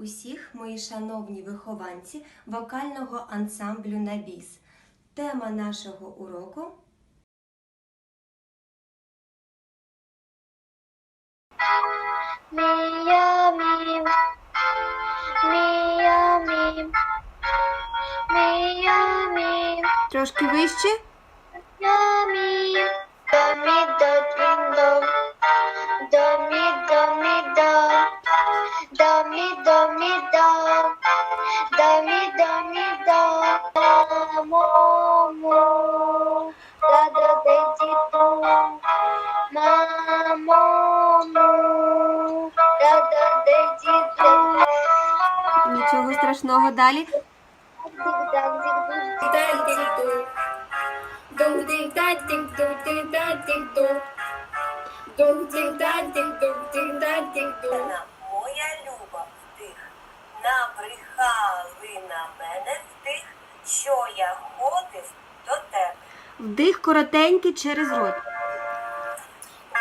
усіх, мої шановні вихованці вокального ансамблю Набіс. Тема нашого уроку Мія мім, мія мім, мія мім, трошки вище. Нічого страшного далі. Моя люба втих, набрехали на мене втих, що я ходив до тебе. Вдих коротенький через рот.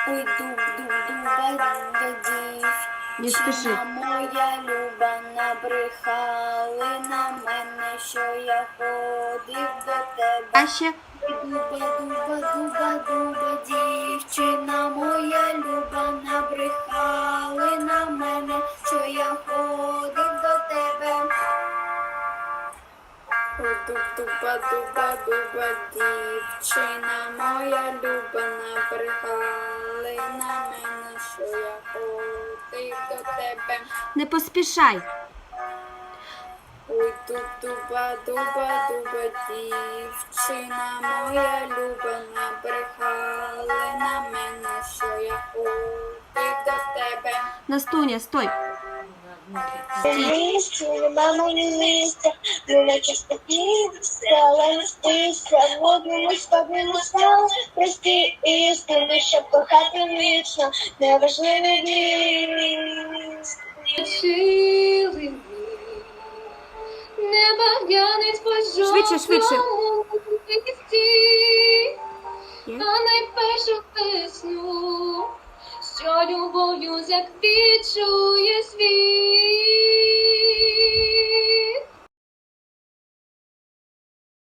Ой, дух, дух, дуба, дів. Не спіши. Моя люба набрехали на мене, що я ходив до тебе. А ще Дуба, дуба, дуба, дуба, Ой, дуба, дуба, дівчина моя люба набрехали на мене, що я ходив до тебе. не поспішай. Ой, дуб, дуба, дуба, дуба, дівчина моя люба набрехали на мене, що я ходив до тебе. Настуня, стой. Місце, мама не місце, не спадному стали прості істини, щоб кохати неважливі дні. Небагнянець по Швидше, швидше. жовтому листі, а найпершу весну, що любов'ю заквічує світ.